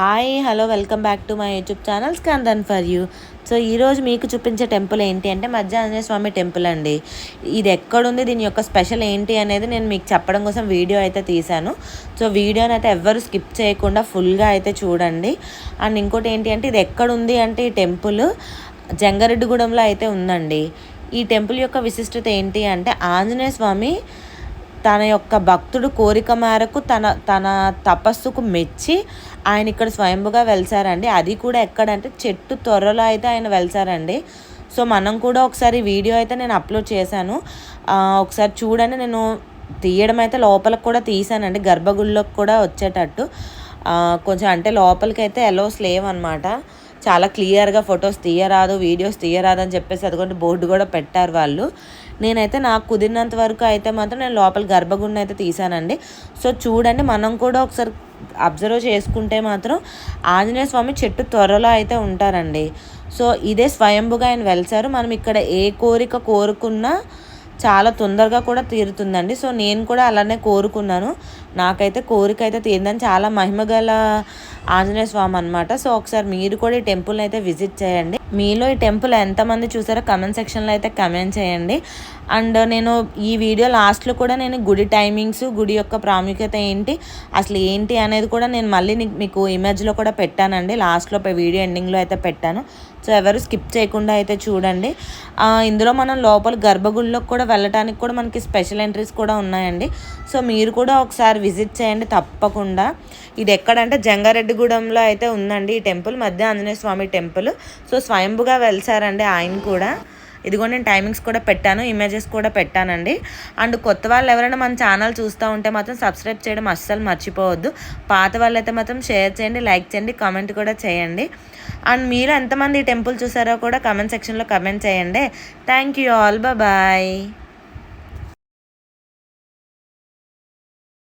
Hi hello welcome back to my YouTube channel Skandan for you so ఈరోజు మీకు చూపించే temple ఏంటి అంటే మధ్య ఆంజనేయ స్వామి టెంపుల్ అండి. ఇది ఎక్కడుంది? దీని యొక్క స్పెషల్ ఏంటి అనేది నేను మీకు చెప్పడం కోసం వీడియో అయితే తీశాను. సో వీడియోని అయితే ఎవ్వరు స్కిప్ చేయకుండా ఫుల్గా అయితే చూడండి. అండ్ ఇంకోటి ఏంటి అంటే ఇది ఎక్కడుంది అంటే ఈ టెంపుల్ జంగారెడ్డిగూడెంలో అయితే ఉందండి. ఈ టెంపుల్ యొక్క విశిష్టత ఏంటి అంటే ఆంజనేయ స్వామి తన యొక్క భక్తుడు కోరిక మేరకు తన తన తపస్సుకు మెచ్చి ఆయన ఇక్కడ స్వయంభుగా వెలిసారండి. అది కూడా ఎక్కడంటే చెట్టు త్వరలో అయితే ఆయన వెలిసారండి. సో మనం కూడా ఒకసారి వీడియో అయితే నేను అప్లోడ్ చేశాను. ఒకసారి చూడండి నేను తీయడం అయితే లోపలికి కూడా తీసానండి గర్భగుళ్ళకు కూడా వచ్చేటట్టు. కొంచెం అంటే లోపలికి అయితే ఎలోస్ లేవన్నమాట. చాలా క్లియర్గా ఫొటోస్ తీయరాదు వీడియోస్ తీయరాదు అని చెప్పేసి అదిగోండి బోర్డు కూడా పెట్టారు వాళ్ళు. నేనైతే నాకు కుదిరినంత వరకు అయితే మాత్రం నేను లోపల గర్భగుండం అయితే తీసానండి సో చూడండి మనం కూడా ఒకసారి అబ్జర్వ్ చేసుకుంటే మాత్రం ఆంజనేయ స్వామి చెట్టు త్వరలో అయితే ఉంటారండి. సో ఇదే స్వయంభుగా ఆయన వెలిసారు. మనం ఇక్కడ ఏ కోరిక కోరుకున్నా చాలా తొందరగా కూడా తీరుతుందండి. సో నేను కూడా అలానే కోరుకున్నాను. నాకైతే కోరిక అయితే తీరిందని చాలా మహిమగల ఆంజనేయ స్వామి అనమాట సో ఒకసారి మీరు కూడా ఈ టెంపుల్ని అయితే విజిట్ చేయండి. మీలో ఈ టెంపుల్ ఎంతమంది చూసారో కమెంట్ సెక్షన్లో అయితే కమెంట్ చేయండి. అండ్ నేను ఈ వీడియో లాస్ట్లో కూడా నేను గుడి టైమింగ్స్ గుడి యొక్క ప్రాముఖ్యత ఏంటి అసలు ఏంటి అనేది కూడా నేను మళ్ళీ మీకు ఇమేజ్లో కూడా పెట్టానండి. లాస్ట్లో వీడియో ఎండింగ్లో అయితే పెట్టాను. సో ఎవరు స్కిప్ చేయకుండా అయితే చూడండి. ఇందులో మనం లోపల గర్భగుడిలోకి కూడా వెళ్ళటానికి కూడా మనకి స్పెషల్ ఎంట్రీస్ కూడా ఉన్నాయండి. సో మీరు కూడా ఒకసారి విజిట్ చేయండి తప్పకుండా. ఇది ఎక్కడంటే జంగారెడ్డిగూడెంలో అయితే ఉందండి ఈ టెంపుల్. మధ్య ఆంజనేయ స్వామి టెంపుల్. సో స్వయంభుగా వెళ్సారండి ఆయన కూడా. ఇదిగో నేను టైమింగ్స్ కూడా పెట్టాను ఇమేజెస్ కూడా పెట్టానండి. అండ్ కొత్త వాళ్ళు ఎవరైనా మన ఛానల్ చూస్తూ ఉంటే మాత్రం సబ్స్క్రైబ్ చేయడం అస్సలు మర్చిపోవద్దు. పాత వాళ్ళైతే మాత్రం షేర్ చేయండి లైక్ చేయండి కామెంట్ కూడా చేయండి. అండ్ మీరు ఎంతమంది ఈ టెంపుల్ చూసారో కూడా కమెంట్ సెక్షన్లో కమెంట్ చేయండి. Thank you all bye